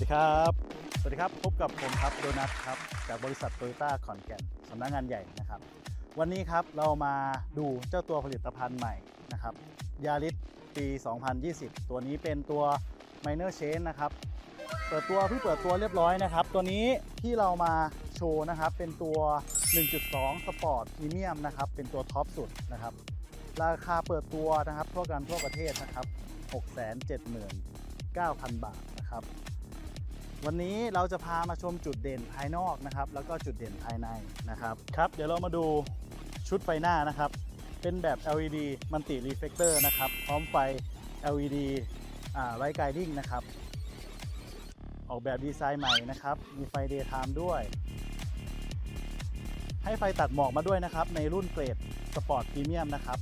ดีครับ สวัสดีครับพบกับผมครับโดนัทครับจากบริษัทโตโยต้าขอนแก่นสำนักงานใหญ่นะครับ วันนี้ครับเรามาดูเจ้าตัวผลิตภัณฑ์ใหม่นะครับยาริสปี 2020 ตัวนี้เป็นตัว Minor Change นะครับ เปิดตัวเพิ่งเปิดตัวเรียบร้อยนะครับ ตัวนี้ที่เรามาโชว์นะครับ เป็นตัว 1.2 Sport Premium นะครับ เป็นตัวท็อปสุดนะครับ ราคาเปิดตัวนะครับทั่วกันทั่วประเทศนะครับ 679,000 บาทนะครับ วันนี้เราจะพามาชมจุดเด่นภายนอกนะครับ แล้วก็จุดเด่นภายในนะครับครับ เดี๋ยวเรามาดูชุดไฟหน้านะครับ เป็นแบบ LED Multi Reflector นะครับ พร้อมไฟ LED อ่าไ i ไกดิ้งนะครับ ออกแบบดีไซน์ใหม่นะครับ มีไฟ Daytime ด้วย ให้ไฟตัดหมอกมาด้วยนะครับ ในรุ่นเกรดสปอร์ตพรีเมียมนะครับ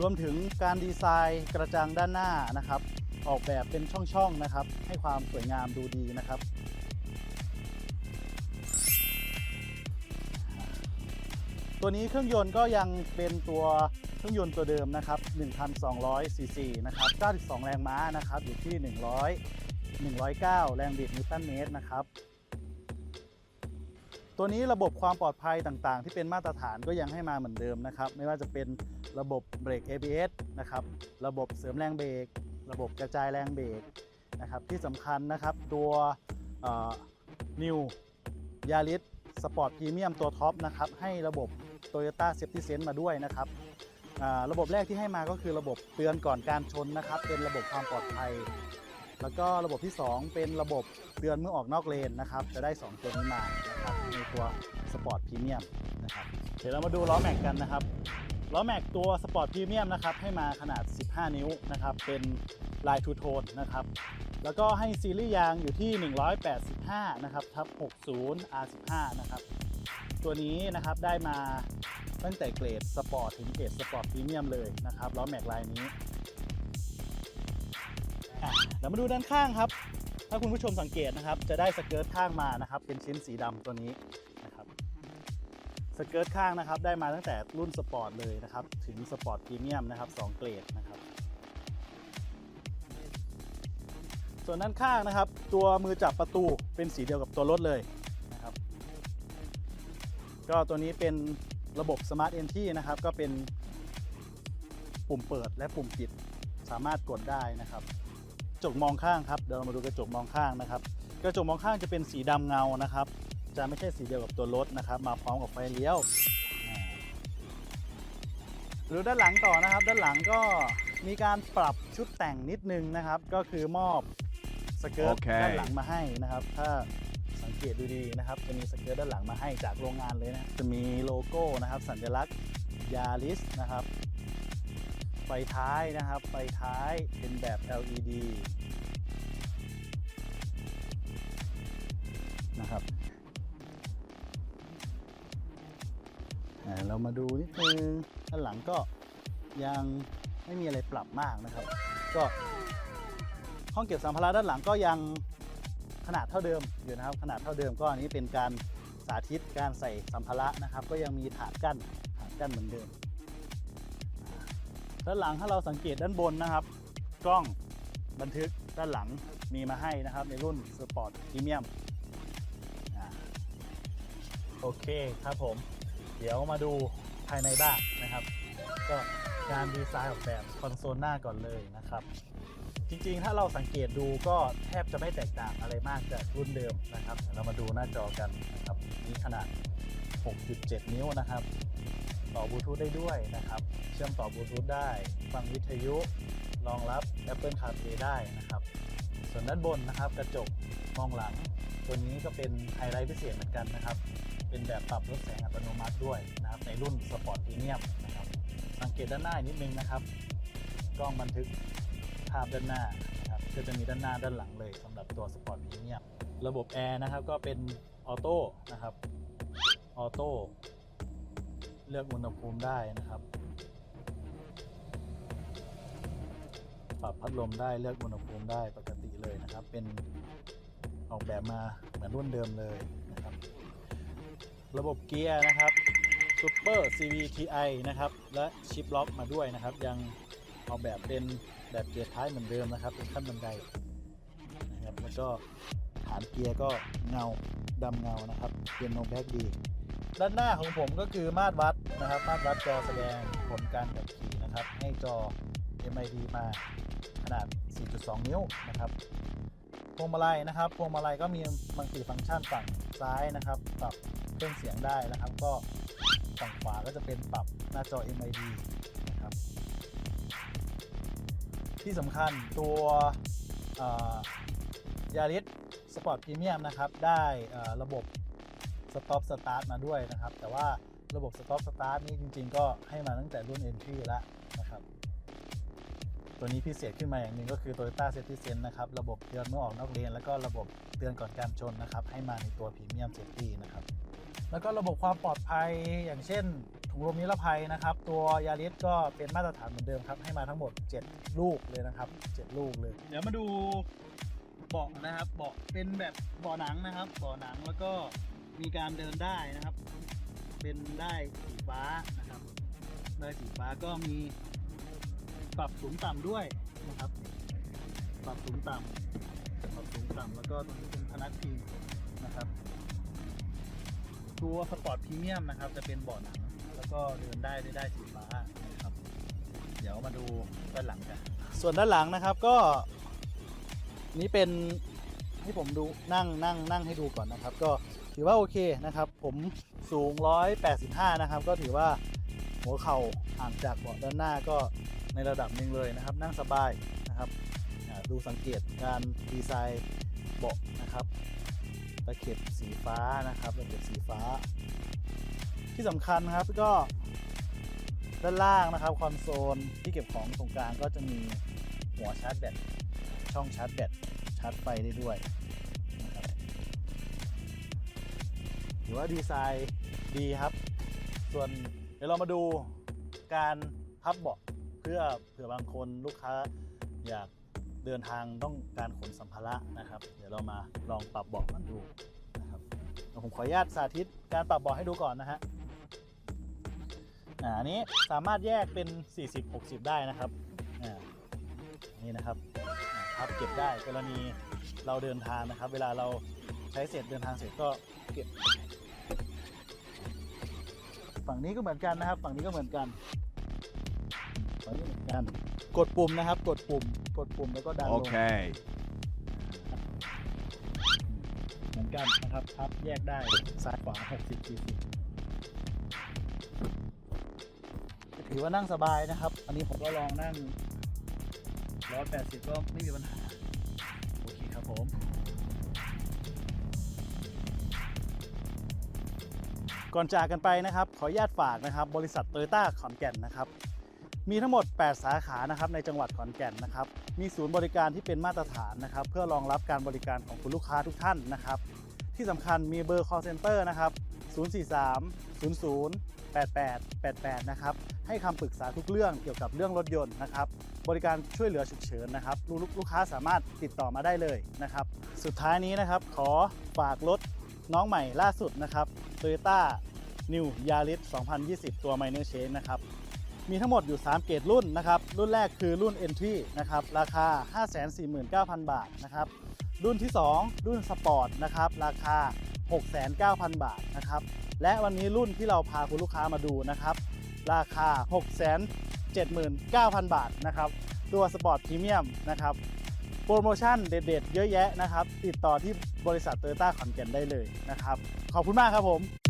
รวมถึงการดีไซน์กระจังด้านหน้านะครับ ออกแบบเป็นช่องๆนะครับ ให้ความสวยงามดูดีนะครับ ตัวนี้เครื่องยนต์ก็ยังเป็นตัวเครื่องยนต์ตัวเดิมนะครับ 1,200ซีซีนะครับ 92 แรงม้านะครับ อยู่ที่ 100 109 แรงบิดนิวตันเมตรนะครับตัวนี้ระบบความปลอดภัยต่างๆ ที่เป็นมาตรฐานก็ยังให้มาเหมือนเดิมนะครับ ไม่ว่าจะเป็นระบบเบรก ABS นะครับ ระบบเสริมแรงเบรก ระบบกระจายแรงเบรกนะครับที่สำคัญนะครับตัวนิวยาริสสปอร์ตพรีเมียมตัวท็อปนะครับให้ระบบ Toyota Safety Sense มาด้วยนะครับระบบแรกที่ให้มาก็คือระบบเตือนก่อนการชนนะครับ เป็นระบบความปลอดภัย แล้วก็ระบบที่ 2 เป็นระบบเตือนเมื่อออกนอกเลนนะครับ จะได้ 2 ตัวนี้มานะครับในตัวสปอร์ตพรีเมียมนะครับเดี๋ยวเรามาดูล้อแม็กกันนะครับ ล้อแม็กตัวสปอร์ตพรีเมียมนะครับให้มาขนาด 15 นิ้วนะครับเป็นลายทูโทนนะครับแล้วก็ให้ซีรีส์ยางอยู่ที่ 185 นะครับทับ 60 R15 นะครับตัวนี้นะครับได้มาตั้งแต่เกรดสปอร์ตถึงเกรดสปอร์ตพรีเมียมเลยนะครับล้อแม็กลายนี้เดี๋ยวมาดูด้านข้างครับ ถ้าคุณผู้ชมสังเกตนะครับ จะได้สเกิร์ตข้างมานะครับ เป็นชิ้นสีดำตัวนี้ สเกิร์ตข้างนะครับได้มาตั้งแต่รุ่นสปอร์ตเลยนะครับ ถึงสปอร์ตพรีเมียมนะครับสองเกรดนะครับ ส่วนด้านข้างนะครับ ตัวมือจับประตูเป็นสีเดียวกับตัวรถเลยนะครับ ก็ตัวนี้เป็นระบบ Smart Entry นะครับ ก็เป็นปุ่มเปิดและปุ่มปิดสามารถกดได้นะครับกระจกมองข้างครับเดี๋ยวเรามาดูกระจกมองข้างนะครับ กระจกมองข้างจะเป็นสีดำเงานะครับ จะไม่ใช่สีเดียวกับตัวรถนะครับ มาพร้อมกับไฟเลี้ยวอ่าหรือด้านหลังต่อนะครับ ด้านหลังก็มีการปรับชุดแต่งนิดนึงนะครับ ก็คือมอบสเกิร์ตโอเคด้านหลังมาให้นะครับ ถ้าสังเกตดูดีนะครับ จะมีสเกิร์ตด้านหลังมาให้จากโรงงานเลยนะจะมีโลโก้นะครับ สัญลักษณ์ยาริสนะครับไฟท้ายนะครับไฟท้ายเป็นแบบ LED นิดนึงด้านหลังก็ยังไม่มีอะไรปรับมากนะครับ ก็ห้องเก็บสัมภาระด้านหลังก็ยังขนาดเท่าเดิมอยู่นะครับ ขนาดเท่าเดิมก็อันนี้เป็นการสาธิตการใส่สัมภาระนะครับ ก็ยังมีถาดกั้นถาดกั้นเหมือนเดิม ด้านหลังถ้าเราสังเกตด้านบนนะครับ กล้องบันทึกด้านหลังมีมาให้นะครับ ในรุ่นสปอร์ตพรีเมียมโอเคครับผม เดี๋ยวมาดู ภายในบ้างนะครับ ก็การดีไซน์ออกแบบคอนโซลหน้าก่อนเลยนะครับ จริงๆ ถ้าเราสังเกตดูก็แทบจะไม่แตกต่างอะไรมากจากรุ่นเดิมนะครับเดี๋ยวเรามาดูหน้าจอกันนะครับนี่ขนาด 6.7 นิ้วนะครับ ต่อบลูทูธได้ด้วยนะครับ เชื่อมต่อบลูทูธได้ฟังวิทยุรองรับ Apple CarPlay ได้นะครับ ส่วนด้านบนนะครับกระจกมองหลัง ตัวนี้ก็เป็นไฮไลท์พิเศษเหมือนกันนะครับ เป็นแบบปรับลดแสงอัตโนมัติด้วยนะครับในรุ่นสปอร์ตพรีเมียมนะครับสังเกตด้านหน้านิดนึงนะครับ กล้องบันทึกภาพด้านหน้านะครับก็จะมีด้านหน้าด้านหลังเลยสำหรับตัวสปอร์ตพรีเมียมระบบแอร์นะครับก็เป็นออโต้นะครับออโต้เลือกอุณหภูมิได้นะครับ ปรับพัดลมได้เลือกอุณหภูมิได้ปกติเลยนะครับ เป็นออกแบบมาเหมือนรุ่นเดิมเลยนะครับ ระบบเกียร์นะครับ Super CVTi นะครับ และชิปล็อกมาด้วยนะครับ ยังออกแบบเป็นแบบเกียร์ท้ายเหมือนเดิมนะครับ เป็นขั้นบันไดนะครับแล้วก็ฐานเกียร์ก็เงาดำเงานะครับเปียโนแบ็กดีด้านหน้าของผมก็คือมาตรวัดนะครับ มาตรวัดจอแสดงผลการขับขี่นะครับ ให้จอ MID มาขนาด 4.2 นิ้วนะครับ พวงมาลัยนะครับพวงมาลัยก็มีบางสีฟังก์ชันฝั่งซ้ายนะครับปรับเครื่องเสียงได้นะครับ ก็ฝั่งขวาก็จะเป็นปรับหน้าจอ MID นะครับ ที่สำคัญตัวยาริสสปอร์ตพรีเมียมนะครับ ได้ระบบสต็อปสตาร์ทมาด้วยนะครับ แต่ว่าระบบสต็อปสตาร์ทนี่จริง ๆ ก็ให้มาตั้งแต่รุ่น Entry แล้วนะครับ ตัวนี้พิเศษขึ้นมาอย่างหนึ่งก็คือ Toyota Safety Sense นะครับ ระบบเตือนเมื่อออกนอกเลน แล้วก็ระบบเตือนก่อนการชนนะครับ ให้มาในตัว Premium Safety นะครับ แล้วก็ระบบความปลอดภัยอย่างเช่น ถุงลมนิรภัยนะครับ ตัวยาริสก็เป็นมาตรฐานเหมือนเดิมครับ ให้มาทั้งหมด 7 ลูกเลยนะครับ 7 ลูกเลย เดี๋ยวมาดูเบาะนะครับ เบาะเป็นแบบเบาะหนังนะครับ เบาะหนังแล้วก็มีการเดินได้นะครับ เป็นได้สีฟ้านะครับได้สีฟ้าก็มี ปรับสูงต่ำด้วยนะครับ ปรับสูงต่ำปรับสูงต่ำแล้วก็ตรงนี้เป็นพนักพิงนะครับ ตัวสปอร์ตพรีเมียมนะครับ จะเป็นเบาะหนังแล้วก็เดินได้ได้ได้สีฟ้านะครับ เดี๋ยวมาดูด้านหลังกัน ส่วนด้านหลังนะครับก็ นี่เป็นที่ผมดูนั่งนั่งนั่งให้ดูก่อนนะครับ ก็ถือว่าโอเคนะครับ ผมสูง 185 นะครับ ก็ถือว่าหัวเข่าห่างจากเบาะด้านหน้าก็ ในระดับหนึ่งเลยนะครับ นั่งสบายนะครับดูสังเกตการดีไซน์เบาะนะครับตะเข็บสีฟ้านะครับตะเข็บสีฟ้า ที่สำคัญนะครับก็ด้านล่างนะครับคอนโซลที่เก็บของตรงกลางก็จะมีหัวชาร์จแบตช่องชาร์จแบตชาร์จไฟได้ด้วยถือว่าดีไซน์ดีครับ ส่วนเดี๋ยวเรามาดูการพับเบาะ เพื่อเผื่อบางคนลูกค้าอยากเดินทางต้องการขนสัมภาระนะครับ เดี๋ยวเรามาลองปรับเบาะกันดูนะครับผมขออนุญาตสาธิตการปรับเบาะให้ดูก่อนนะฮะอันนี้สามารถแยกเป็น 40-60 ได้นะครับนี่นะครับพับเก็บได้กรณีเราเดินทางนะครับ เวลาเราใช้เสร็จเดินทางเสร็จก็เก็บ ฝั่งนี้ก็เหมือนกันนะครับ ฝั่งนี้ก็เหมือนกัน ฝั่งนี้เหมือนกัน กดปุ่มนะครับ กดปุ่ม กดปุ่มแล้วก็ดันลง Okay. เหมือนกันนะครับพับแยกได้ซ้ายขวา 60 40ถือว่านั่งสบายนะครับ อันนี้ผมก็ลองนั่ง 180 ก็ไม่มีปัญหา โอเคครับผมก่อนจากกันไปนะครับ ขออนุญาตฝากนะครับ บริษัทโตโยต้าขอนแก่นนะครับ มีทั้งหมด 8 สาขานะครับในจังหวัดขอนแก่นนะครับ มีศูนย์บริการที่เป็นมาตรฐานนะครับ เพื่อรองรับการบริการของคุณลูกค้าทุกท่านนะครับ ที่สำคัญมีเบอร์ call center นะครับ 043 00 88 88 นะครับ ให้คำปรึกษาทุกเรื่องเกี่ยวกับเรื่องรถยนต์นะครับ บริการช่วยเหลือฉุกเฉินนะครับลูกลูกค้าสามารถติดต่อมาได้เลยนะครับ สุดท้ายนี้นะครับขอฝากรถน้องใหม่ล่าสุดนะครับ Toyota New Yaris 2020 ตัว Minor Change นะครับ มีทั้งหมดอยู่ 3 เกรดรุ่นนะครับ รุ่นแรกคือรุ่น Entry นะครับ ราคา 549,000 บาทนะครับ รุ่นที่ 2 รุ่น Sport นะครับ ราคา 69,000 บาทนะครับ และวันนี้รุ่นที่เราพาคุณลูกค้ามาดูนะครับ ราคา 679,000 บาทนะครับ ตัว Sport Premium นะครับ โปรโมชั่นเด็ดๆ เยอะแยะนะครับ ติดต่อที่บริษัทโตโยต้าขอนแก่นได้เลยนะครับ ขอบคุณมากครับผม